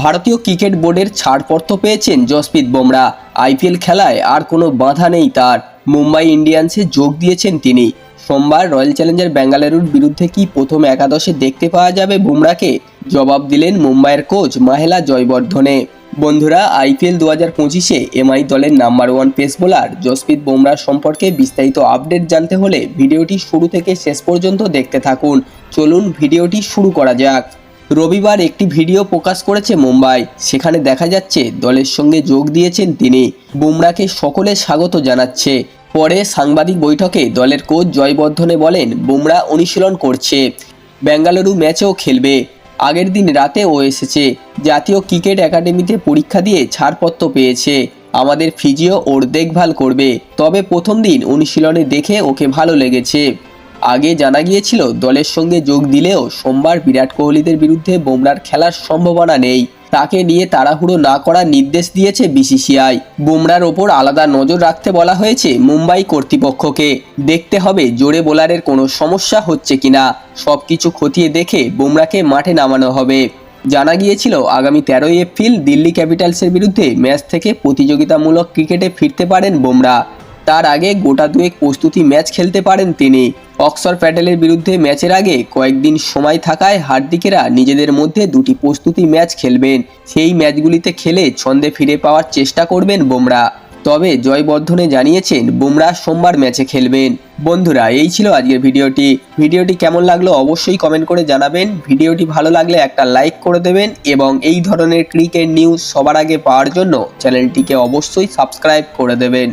ভারতীয় ক্রিকেট বোর্ডের ছাড়পত্র পেয়েছেন জসপ্রীত বুমরা। আইপিএল খেলায় আর কোনো বাধা নেই তার। মুম্বাই ইন্ডিয়ান্সে যোগ দিয়েছেন তিনি। সোমবার রয়্যাল চ্যালেঞ্জার বেঙ্গালুরুর বিরুদ্ধে কি প্রথম একাদশে দেখতে পাওয়া যাবে বুমরাকে? জবাব দিলেন মুম্বাইয়ের কোচ মাহেলা জয়বর্ধনে। বন্ধুরা, আইপিএল দু হাজার পঁচিশে এমআই দলের number one pace bowler Jasprit বুমরার সম্পর্কে বিস্তারিত আপডেট জানতে হলে ভিডিওটি শুরু থেকে শেষ পর্যন্ত দেখতে থাকুন। চলুন ভিডিওটি শুরু করা যাক। রবিবার একটি ভিডিও প্রকাশ করেছে মুম্বাই। সেখানে দেখা যাচ্ছে দলের সঙ্গে যোগ দিয়েছেন তিনি। বুমরাকে সকলে স্বাগত জানাচ্ছে। পরে সাংবাদিক বৈঠকে দলের কোচ জয়বর্ধনে বলেন বুমরা অনুশীলন করছে। বেঙ্গালুরু ম্যাচেও খেলবে। আগের দিন রাতে ও এসেছে। জাতীয় ক্রিকেট একাডেমিতে পরীক্ষা দিয়ে ছাড়পত্র পেয়েছে। আমাদের ফিজিও ওর দেখভাল করবে। তবে প্রথম দিন অনুশীলনে দেখে ওকে ভালো লেগেছে। আগে জানা গিয়েছিল, দলের সঙ্গে যোগ দিলেও সোমবার বিরাট কোহলিদের বিরুদ্ধে বুমরার খেলার সম্ভাবনা নেই। তাকে নিয়ে তাড়াহুড়ো না করার নির্দেশ দিয়েছে বিসিসিআই। বুমরার ওপর আলাদা নজর রাখতে বলা হয়েছে মুম্বাই কর্তৃপক্ষকে। দেখতে হবে জোরে বোলারের কোনো সমস্যা হচ্ছে কিনা। সব কিছু খতিয়ে দেখে বুমরাকে মাঠে নামানো হবে। জানা গিয়েছিল, আগামী তেরোই এপ্রিল দিল্লি ক্যাপিটালসের বিরুদ্ধে ম্যাচ থেকে প্রতিযোগিতামূলক ক্রিকেটে ফিরতে পারেন বুমরা। তার আগে গোটা দুয়েক প্রস্তুতি ম্যাচ খেলতে পারেন তিনি। অক্সর প্যাটেলের বিরুদ্ধে ম্যাচের আগে কয়েকদিন সময় থাকায় হার্দিকেরা নিজেদের মধ্যে দুটি প্রস্তুতি ম্যাচ খেলবেন। সেই ম্যাচগুলিতে খেলে ছন্দে ফিরে পাওয়ার চেষ্টা করবেন বুমরা। তবে জয়বর্ধনে জানিয়েছেন, বুমরা সোমবার ম্যাচে খেলবেন। বন্ধুরা, এই ছিল আজকের ভিডিওটি। ভিডিওটি কেমন লাগল অবশ্যই কমেন্ট করে জানাবেন। ভিডিওটি ভালো লাগলে একটা লাইক করে দেবেন এবং এই ধরনের ক্রিকেট নিউজ সবার আগে পাওয়ার জন্য চ্যানেলটিকে অবশ্যই সাবস্ক্রাইব করে দেবেন।